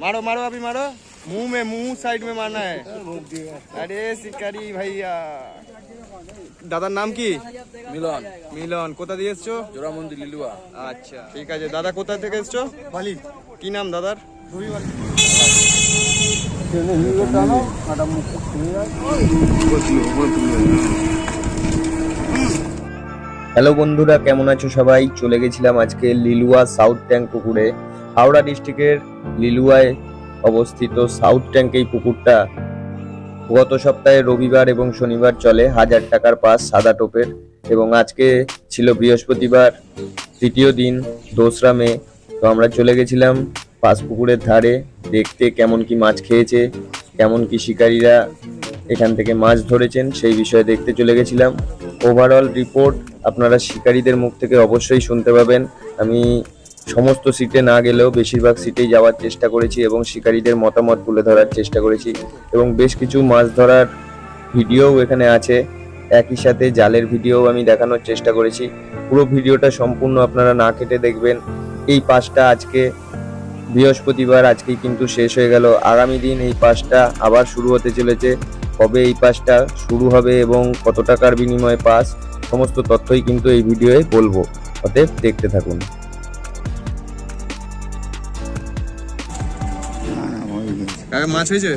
मारो मारो अभी मारो मुंह में मुंह साइड में मारना है अरे शिकारी भैया দাদার নাম কি মিলন মিলন কোথা দিয়ে এসছো জোড়ামন্দির লিলুয়া আচ্ছা ঠিক আছে দাদা কোথা থেকে এসছো বালি কি নাম দাদার হ্যালো বন্ধুরা কেমন আছো সবাই চলে গেছিলাম আজকে লিলুয়া সাউথ ট্যাঙ্ক পুকুরে হাওড়া ডিস্ট্রিক্টের লিলুয়ায় অবস্থিত সাউথ ট্যাঙ্ক এই পুকুরটা গত সপ্তাহে রবিবার এবং শনিবার চলে। হাজার টাকার পাস সাদা টোপের এবং আজকে ছিল বৃহস্পতিবার, তৃতীয় দিন, দোসরা মে। তো আমরা চলে গেছিলাম পাস পুকুরের ধারে। দেখতে কেমন কি মাছ খেয়েছে, কেমন কি শিকারীরা এখান থেকে মাছ ধরেছেন, সেই বিষয়ে দেখতে চলে গেছিলাম। ওভারঅল রিপোর্ট আপনারা শিকারীদের মুখ থেকে অবশ্যই শুনতে পাবেন। আমি সমস্ত সিটে না গেলেও বেশিরভাগ সিটেই যাওয়ার চেষ্টা করেছি এবং শিকারীদের মতামত তুলে ধরার চেষ্টা করেছি এবং বেশ কিছু মাছ ধরার ভিডিওও এখানে আছে। একই সাথে জালের ভিডিও আমি দেখানোর চেষ্টা করেছি। পুরো ভিডিওটা সম্পূর্ণ আপনারা না কেটে দেখবেন। এই পাসটা আজকে বৃহস্পতিবার, আজকেই কিন্তু শেষ হয়ে গেল। আগামী দিন এই পাসটা আবার শুরু হতে চলেছে। কবে এই পাসটা শুরু হবে এবং কত টাকার বিনিময়ে পাস, সমস্ত তথ্যই কিন্তু এই ভিডিওয়ে বলব। অতএব দেখতে থাকুন। কাকা মাছ হয়েছে?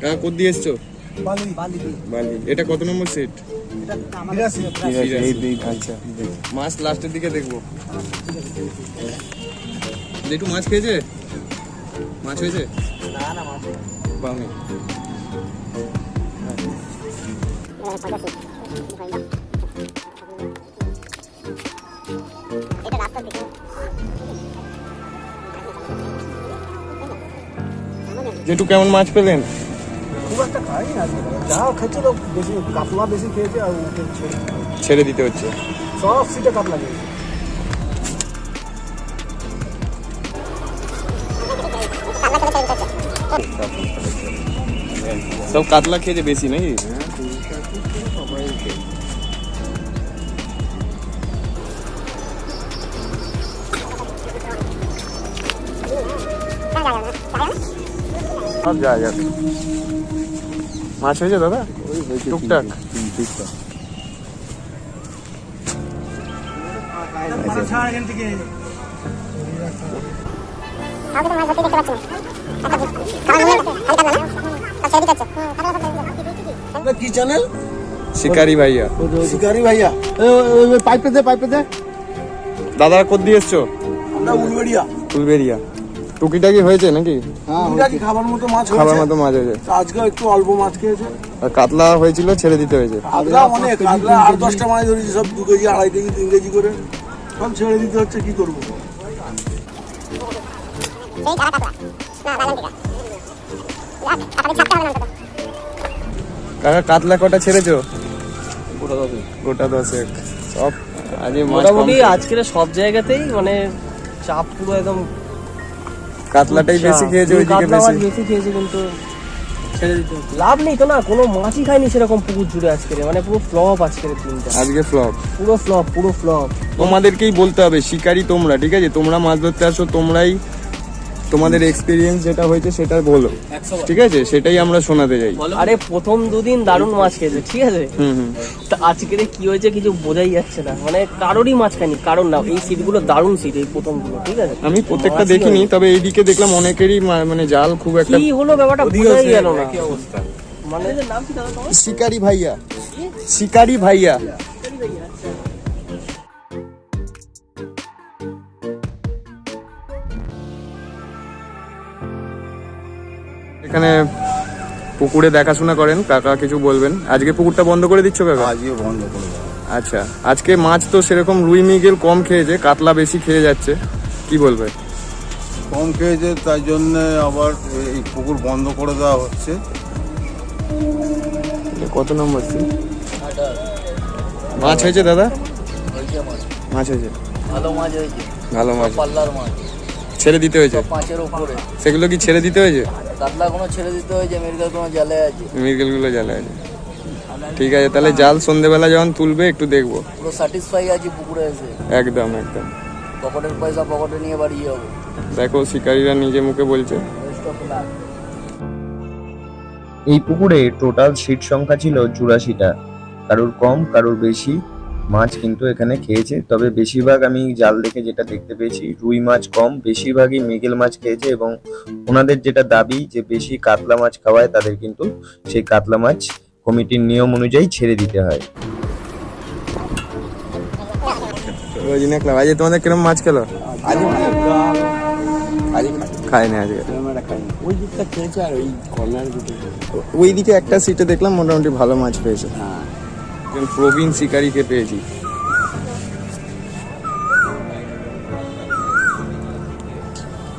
কাকা কোথা দিয়ে এসছো? এটা কত নম্বর সেট মাছ লাস্টের দিকে দেখব। একটু মাছ খেয়েছে? মাছ হয়েছে? বামে। জেঠু কেমন মাছ পেলেন? খুব একটা খাই না যা খেয়েছিল বেশি কাতলা বেশি খেয়েছে আর ছেড়ে দিতে হচ্ছে। সব সিটে কাতলা খেয়েছে। সব কাতলা খেয়েছে বেশি নাকি? সব যায় যাবে। মাছ হয়েছে দাদা? টুকটাক। কি চ্যানেল শিকারি ভাইয়া। শিকারি ভাইয়া। পাইপে দে পাইপে দে। দাদা কোথ দিয়ে এসছো? আমরা উলবেড়িয়া। ফুলবেরিয়া টুকিটাকি হয়েছে নাকি? হ্যাঁ খাবার মতো মাছ খাবার হয়েছে। মতো মাছ হয়েছে। আজকে একটু অল্প মাছ খেয়েছে। আর কাতলা হয়েছিল ছেড়ে দিতে হয়েছে। কাতলা অনেক কাতলা আট দশটা মাছ ধরেছি সব দু কেজি আড়াই কেজি তিন কেজি করে। সব ছেড়ে দিতে হচ্ছে কি করব? কাকা কাতলা কটা ছেড়েছো? গোটা দশেক। সব আজ মোটামুটি আজকের সব জায়গাতেই মানে চাপ পুরো একদম কাতলাটাই বেশি খেয়েছে ওই দিকে বেশি। বেশি খেয়েছে কিন্তু ছেড়ে দিতে লাভ নেই তো না কোনো মাছই খায়নি সেরকম পুকুর জুড়ে আজকে মানে পুরো ফ্লপ আজকের দিনটা। আজকে ফ্লপ পুরো ফ্লপ পুরো ফ্লপ তোমাদেরকেই বলতে হবে শিকারি তোমরা ঠিক আছে? তোমরা মাছ ধরতে আসো তোমরাই তোমাদের এক্সপিরিয়েন্স যেটা হয়েছে সেটা বলো। ঠিক আছে? সেটাই আমরা শোনাতে যাই আরে প্রথম দুদিন দারুণ মাছ খেয়েছে ঠিক আছে? হুম হুম। তা আজকের কি হয়েছে কিছু বোঝাই যাচ্ছে না। মানে কারোরই মাছ খায়নি কারণ না। এই সিটগুলো দারুণ সিট এই প্রথমগুলো ঠিক আছে? আমি প্রত্যেকটা দেখিনি। তবে এইদিকে দেখলাম অনেকেরই মানে জাল খুব একটা কি হলো ব্যাপারটা? বোঝাই গেল না। মানে নাম কি দাদা তোমার? শিকারি ভাইয়া। শিকারি ভাইয়া। এখানে পুকুরে দেখাশোনা করেন কাকা কিছু বলবেন? আজকে পুকুরটা বন্ধ করে দিচ্ছ কাকা? আজকে বন্ধ করে আচ্ছা আজকে মাছ তো সেরকম রুই মৃগেল কম খেয়েছে কাতলা বেশি খেয়ে যাচ্ছে কি বলবে? কম খেয়েছে তাই জন্য আবার এই পুকুর বন্ধ করে দেওয়া হচ্ছে। কত নম্বর? মাছ হয়েছে দাদা? মাছ হয়েছে। ভালো মাছ হয়েছে। ভালো মাছ। পাল্লার মাছ। ছেড়ে দিতে হয়েছে? পাঁচের উপরে। সেগুলো কি ছেড়ে দিতে হয়েছে? কাতলা কোনো ছেড়ে দিতে হয়েছে মেরগাল কোনো জালে আছে। মৃগেলগুলো জ্বালা আছে। ঠিক আছে তাহলে জাল সন্ধেবেলা যখন তুলবে একটু দেখব। পুরো স্যাটিসফাই আছি পুকুরে এসে। একদম একদম। পকেটের পয়সা পকেটে নিয়ে বাড়ি যাব। দেখো শিকারীরা নিজে মুখে বলছে। এই পুকুরে টোটাল সিট সংখ্যা ছিল চুরাশিটা। কারোর কম কারোর বেশি মাছ কিন্তু এখানে খেয়েছে। তবে বেশিরভাগ আমি জাল দেখে যেটা দেখতে পেয়েছি রুই মাছ কম। বেশিরভাগই মৃগেল মাছ খেয়েছে এবং ওনাদের যেটা দাবি যে বেশি কাতলা মাছ খাওয়ায় তাদের কিন্তু সেই কাতলা মাছ কমিটির নিয়ম অনুযায়ী ছেড়ে দিতে হয়। তোমাদের কিরম মাছ খেলো? খায়নি আজকে? ওই দিকটা খেয়েছে আর ওই কর্নার ওই দিকে একটা সিটে দেখলাম মোটামুটি ভালো মাছ পেয়েছে। হ্যাঁ। একজন প্রবীণ শিকারীকে পেয়েছি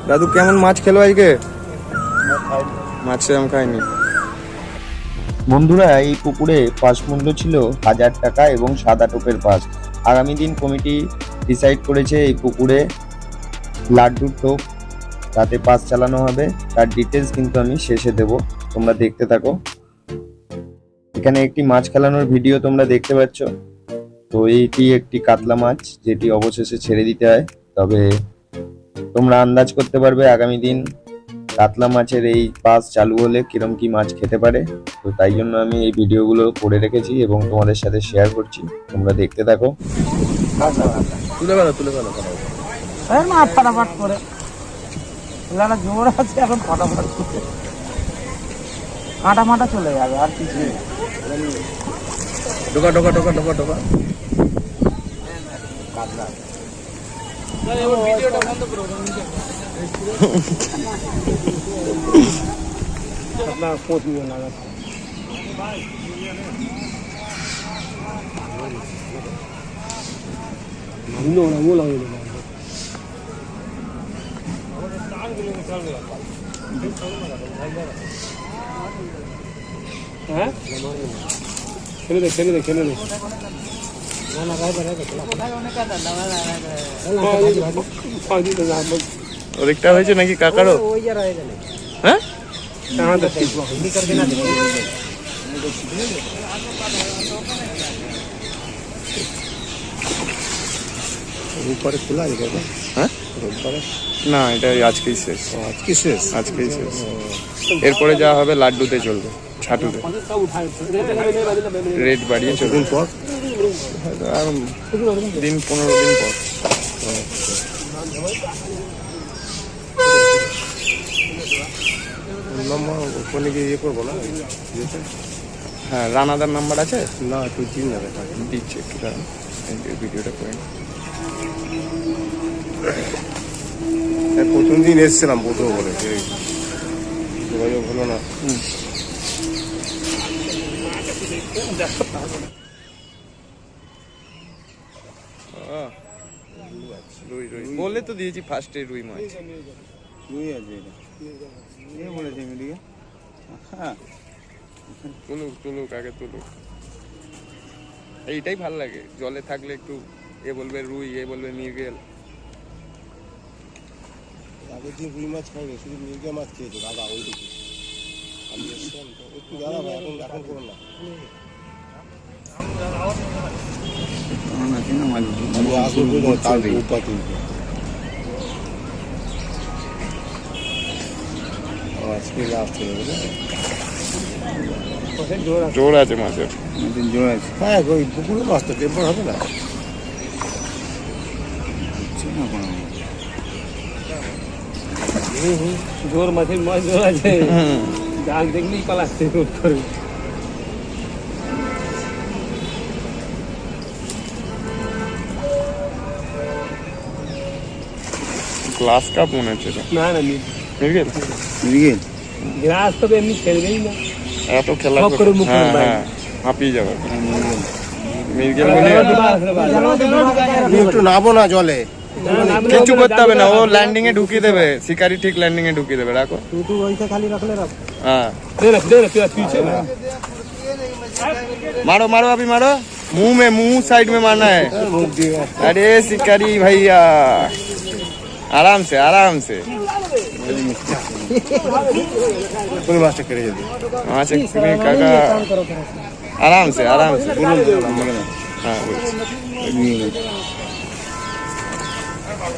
দাদু, কেমন মাছ খেলো আজকে? মাছ সেরকম খায়নি বন্ধুরা, এই পুকুরে পাস মূল্য ছিল হাজার টাকা এবং সাদা টোপের পাস আগামী দিন কমিটি ডিসাইড করেছে এই পুকুরে লাড্ডুর টোপ, তাতে পাস চালানো হবে। তার ডিটেলস কিন্তু আমি শেষে দেব। তোমরা দেখতে থাকো। এখানে একটি মাছ খেলানোর ভিডিও তোমরা দেখতে পাচ্ছ। তো এইটি একটি কাতলা মাছ যেটি অবশেষে ছেড়ে দিতে হয়। তবে তোমরা আন্দাজ করতে পারবে আগামী দিন কাতলা মাছের এই পাস চালু হলে কিরম কি মাছ খেতে পারে। তো তাই জন্য আমি এই ভিডিওগুলো করে রেখেছি এবং তোমাদের সাথে শেয়ার করছি। তোমরা দেখতে থাকো। তুলে ফেলো তুলে ফেলো এর ফাটাফাট করে। জোর আছে এখন ফাটাফাট করে। কাঁটা মাটা চলে যাবে আর কিছু। ঢোকা ঢোকা ঢোকা ঢোকা ঢোকা আপনার পঁচিশ হ্যাঁ? খেলে দে খেলে দে খেলে দে ওদিকটা হয়েছে নাকি কাকারও? হ্যাঁ? উপরে খোলা আছে না এটা আজকেই শেষ। আজকে শেষ? আজকেই শেষ। এরপরে যা হবে লাড্ডুতে চলবে ছাটুতে। রেট বাড়িয়ে চলবে। পর? আর দিন পনেরো দিন পর। নম্বর গিয়ে ইয়ে করব না? হ্যাঁ রানাদার নাম্বার আছে? না তুই না দিচ্ছে একটু দাঁড়ান। ভিডিওটা করে। প্রথম দিন এসেছিলাম প্রথম বলে যোগাযোগ হলো না। রুই রুই বলে তো দিয়েছি ফার্স্টে রুই মাছ। তুই আছে এটা। বলেছে হ্যাঁ তুলুক তুলুক আগে তুলুক। এইটাই ভালো লাগে। জলে থাকলে একটু এ বলবে রুই এ বলবে মৃগেল। আগে যে রুই মাছ খাইনি শুধু মির্গা মাছ খেয়েছে দাদা ওই দিকে আমি এসেছিলাম তো একটু ভাই এখন এখন করো না। জোর আছে মাছের জোর আছে হ্যাঁ ওই পুকুরে মাছটা টেম্পার হবে না? জোর মাছের মাছ জোর আছে জাল দেখলেই পালাচ্ছে হুট করে গ্লাস কাপ মনে হচ্ছে না না মৃগেল মৃগেল গ্রাস তো এমনি খেলবেই না এত খেলা সব করে মুখে হ্যাঁ হ্যাঁ হাঁপিয়ে যাবে মৃগেল বলে একটু নামো না জলে কিছু করতে হবে না ও ল্যান্ডিং এ ঢুকিয়ে দেবে শিকারি ঠিক ল্যান্ডিং এ ঢুকিয়ে দেবে রাখো তুই ওইটা খালি রাখলে রাখ হ্যাঁ দে না দে না তুই পিছে मारो मारो अभी मारो मुंह में मुंह साइड में मारना है মুখ দিয়ে अरे शिकारी भैया आराम से आराम से কোন মাছটা কেটে যেতে वहाँ से क्यों काका आराम से आराम से हाँ बोलो।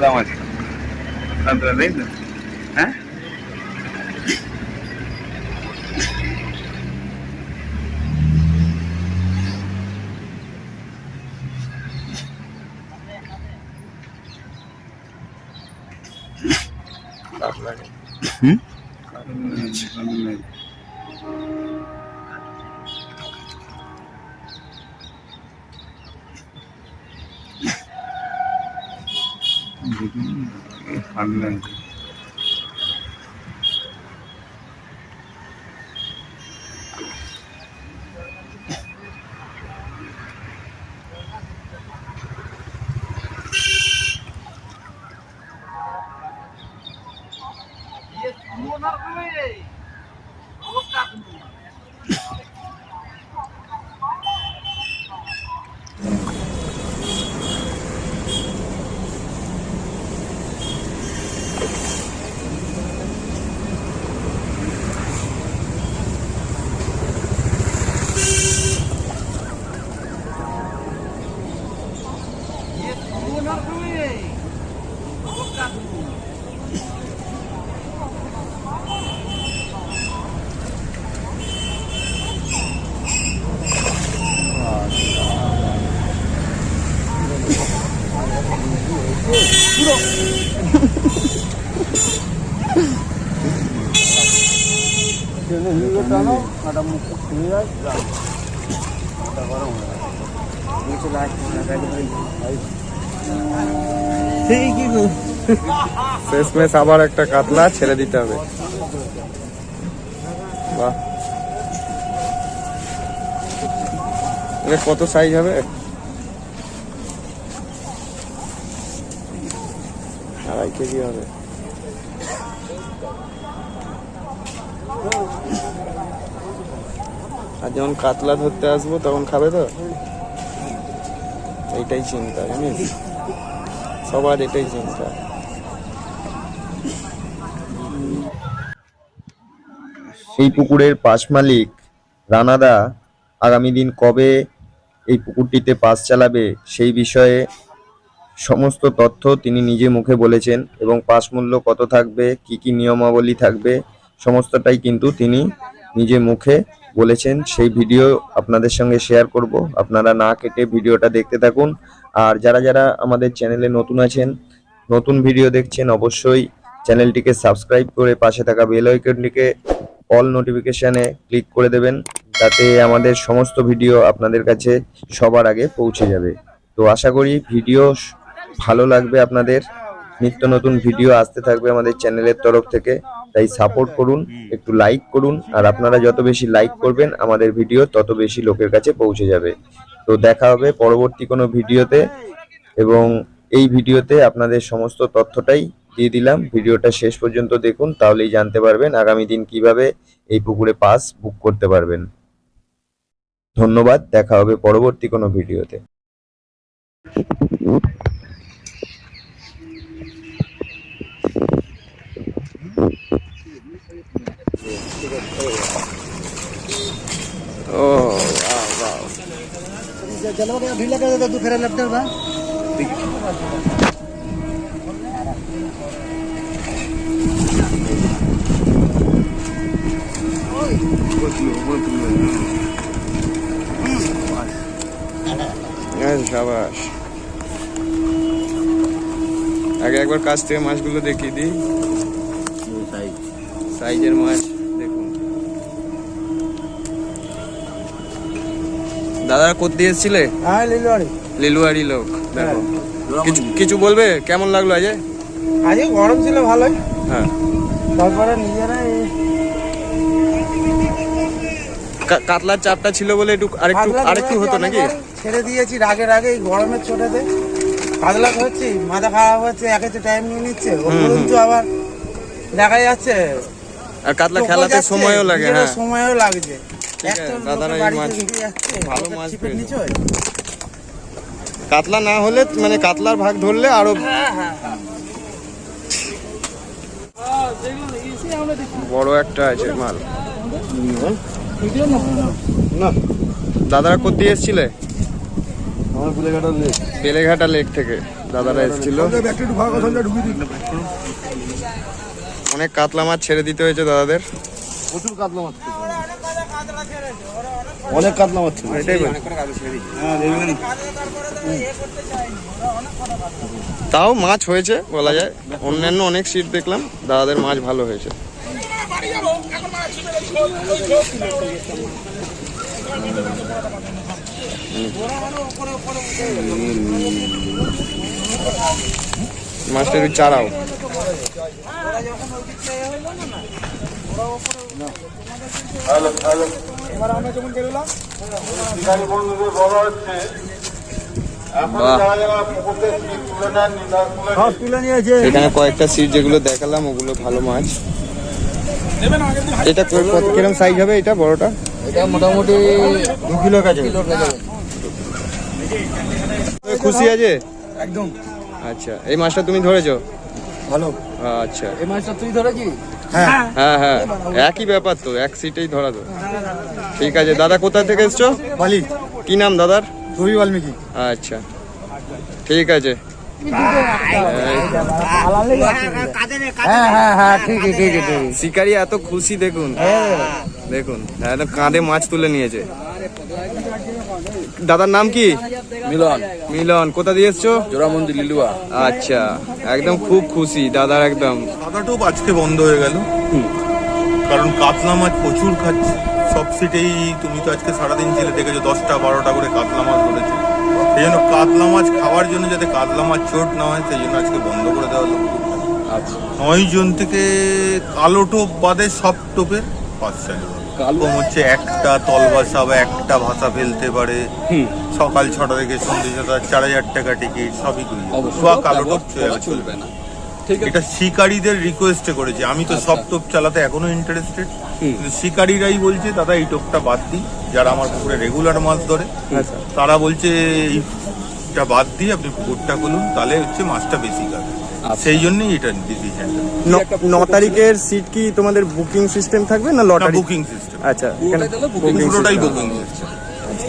Vamos. ¿Están tres ভালো লাগছে টানো কাটা মুখ খুলে যায় শেষমেশ আবার একটা কাতলা ছেড়ে দিতে হবে। বাহ। কত সাইজ হবে? আড়াই কেজি হবে। আর যখন কাতলা ধরতে আসব, তখন খাবে তো? এইটাই চিন্তা, জানিস? সবার এটাই চিন্তা। সেই পুকুরের পাশ মালিক, রানাদা, আগামী দিন কবে এই পুকুরটিতে পাশ চালাবে সেই বিষয়ে সমস্ত তথ্য তিনি নিজে মুখে বলেছেন এবং পাস মূল্য কত থাকবে, কি কি নিয়মাবলী থাকবে, সমস্তটাই কিন্তু তিনি নিজে মুখে বলেছেন, সেই ভিডিও আপনাদের সঙ্গে শেয়ার করব। আপনারা না কেটে ভিডিওটা দেখতে থাকুন। আর যারা যারা আমাদের চ্যানেলে নতুন আছেন, নতুন ভিডিও দেখছেন, অবশ্যই চ্যানেলটিকে সাবস্ক্রাইব করে পাশে থাকা বেল আইকনটিকে অল নোটিফিকেশনে ক্লিক করে দেবেন তাতে আমাদের সমস্ত ভিডিও আপনাদের কাছে সবার আগে পৌঁছে যাবে। তো আশা করি ভিডিও ভালো লাগবে আপনাদের। নিত্য নতুন ভিডিও আসতে থাকবে আমাদের চ্যানেলের তরফ থেকে। তাই সাপোর্ট করুন, একটু লাইক করুন, আর আপনারা যত বেশি লাইক করবেন আমাদের ভিডিও তত বেশি লোকের কাছে পৌঁছে যাবে। তো দেখা হবে পরবর্তী কোনো ভিডিওতে, এবং এই ভিডিওতে আপনাদের সমস্ত তথ্যটাই দিয়ে দিলাম। ভিডিওটা শেষ পর্যন্ত দেখুন, তাহলেই জানতে পারবেন আগামী দিন কীভাবে এই পুকুরে পাস বুক করতে পারবেন। ধন্যবাদ, দেখা হবে পরবর্তী কোনো ভিডিওতে। ও আগে একবার কাছ থেকে মাছগুলো দেখিয়ে দিই। সাইজের মাছ দেখুন। দাদা কোথায় এসেছিলে হ্যাঁ লিলুয়ারি। লিলুয়ারি লোক দেখো। কিছু কিছু বলবে? কেমন লাগল আজকে? আজকে গরম ছিল ভালোই। হ্যাঁ। তারপরে নিজেরা কাতলার চাপটা ছিল বলে একটু আরেকটু আরেকটু হতো নাকি? ছেড়ে দিয়েছি রাগের আগে এই গরমের ছোটাতে কাতলা হচ্ছে মাথা খারাপ হচ্ছে একে তো টাইম নিয়ে নিচ্ছে। আবার দেখা যাচ্ছে আর কাতলা খেলাতে সময়ও লাগে হ্যাঁ। সময়ও লাগছে। ভালো মাছ হয়। কাতলা না হলে মানে কাতলার ভাগ ধরলে আরও বড় একটা আছে মাল। দাদারা কোথায় এসেছিলে? আমার ফুলে লেক। বেলেঘাটা লেক থেকে দাদারা এসেছিল ব্যাগটা একটু ফাঁকা কথা ঢুকিয়ে দিই অনেক কাতলা মাছ ছেড়ে দিতে হয়েছে দাদাদের। প্রচুর কাতলা মাছ অনেক কাতলা মাছ এটাই তাও মাছ হয়েছে বলা যায়। অন্যান্য অনেক সিট দেখলাম দাদাদের মাছ ভালো হয়েছে। মাছটা একটু চারাও বাহ সব তুলে নিয়েছে এখানে কয়েকটা সিট যেগুলো দেখালাম ওগুলো ভালো মাছ। এটা কত- কিরম সাইজ হবে এটা বড়টা? এটা মোটামুটি দু কিলো কাছে খুশি আছে? একদম। আচ্ছা এই মাছটা তুমি ধরেছো? ভালো। আচ্ছা। এই মাছটা তুই ধরেছিস? হ্যাঁ। হ্যাঁ একই ব্যাপার তো এক সিটেই ধরা তো ঠিক আছে দাদা কোথা থেকে এসছো? বালি। কি নাম দাদার? রবি বাল্মীকি। আচ্ছা। ঠিক আছে। হ্যাঁ হ্যাঁ হ্যাঁ শিকারি এত খুশি দেখুন। দেখুন কাঁধে মাছ তুলে নিয়েছে। দাদার নাম কি? মিলন। মিলন। কোথা দিয়ে এসছো? জোড়া মন্দির লিলুয়া। আচ্ছা একদম খুব খুশি দাদার একদম। সাদাটোপ আজকে বন্ধ হয়ে গেল। কারণ কাতলা মাছ প্রচুর খাচ্ছে। সব সিটেই তুমি তো আজকে সারাদিন ছিলে দেখেছ দশটা বারোটা করে কাতলা মাছ ধরেছে। সেই জন্য কাতলা মাছ খাওয়ার জন্য যাতে কাতলা মাছ চোট না হয় সেই জন্য আজকে বন্ধ করে দেওয়া হলো। নয় জন থেকে কালো টোপ বাদে সব টোপের পাস চালু কালো হচ্ছে একটা তল ভাষা বা একটা ভাষা ফেলতে পারে। সকাল ছটা থেকে সন্ধ্যে ছটা চার হাজার টাকা টিকিট সবই বা কালো টোপ চলবে না। এটা শিকারীদের রিকোয়েস্টে করেছে। আমি তো সব টোপ চালাতে এখনও ইন্টারেস্টেড শিকারীরাই বলছে দাদা এই টোপটা বাদ দিই। যারা আমার পুকুরে রেগুলার মাছ ধরে আচ্ছা। তারা বলছে এইটা বাদ দিয়ে আপনি পুকুরটা খুলুন তাহলে হচ্ছে মাছটা বেশি খাবে। সেই জন্যই এটা দিদি ন- ন তারিখের সিট কি তোমাদের বুকিং সিস্টেম থাকবে না লটারি বুকিং সিস্টেম আচ্ছা পুরোটাই বুকিং সিস্টেম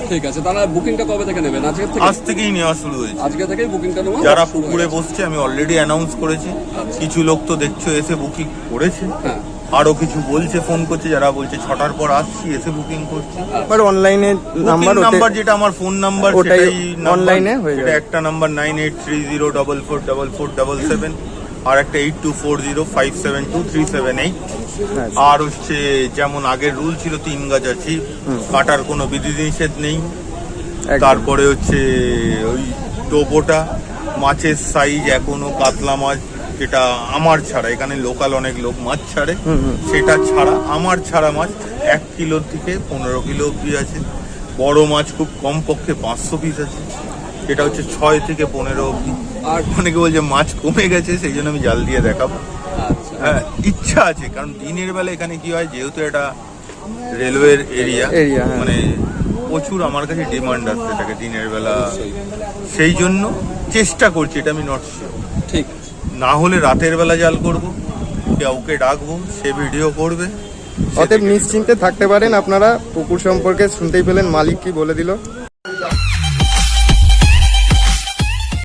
ঠিক আছে তাহলে বুকিংটা কবে থেকে নেবেন আজকে থেকে? আজ থেকেই নেওয়া শুরু হয়েছে। আজকে থেকেই বুকিংটা নেওয়া যারা পুকুরে বসছে আমি অলরেডি অ্যানাউন্স করেছি। কিছু লোক তো দেখছ এসে বুকিং করেছে। হ্যাঁ। আরও কিছু বলছে ফোন করছে যারা বলছে ছটার পর আসছি এসে বুকিং করছি। বাট অনলাইনে নাম্বার নাম্বার যেটা আমার ফোন নাম্বার ওটাই এ হয়ে একটা number nine eight three zero double four double four double seven আর একটা eight two four zero five seven two three seven eight আর হচ্ছে যেমন আগের রুল ছিল তিন গাছ আছি কাটার কোনো বিধি নিষেধ নেই। তারপরে হচ্ছে ওই টোপোটা মাছের সাইজ এখনও কাতলা মাছ যেটা আমার ছাড়া এখানে লোকাল অনেক লোক মাছ ছাড়ে। সেটা ছাড়া আমার ছাড়া মাছ এক কিলো থেকে পনেরো কিলো অব্দি আছে। বড় মাছ খুব কম পক্ষে পাঁচশো পিস আছে। এটা হচ্ছে ছয় থেকে পনেরো অব্দি। আর অনেকে বলছে মাছ কমে গেছে সেই জন্য আমি জাল দিয়ে দেখাবো। আচ্ছা। হ্যাঁ ইচ্ছা আছে কারণ দিনের বেলা এখানে কি হয় যেহেতু এটা রেলওয়ের এরিয়া হ্যাঁ। মানে প্রচুর আমার কাছে ডিমান্ড আসতে থাকে দিনের বেলা। সেই জন্য চেষ্টা করছি এটা আমি নট শিওর না হলে রাতের বেলা জাল করব। কাউকে ডাকবো সে ভিডিও করবে। অতএব নিশ্চিন্তে থাকতে পারেন আপনারা পুকুর সম্পর্কে শুনতেই পেলেন মালিক কি বলে দিল।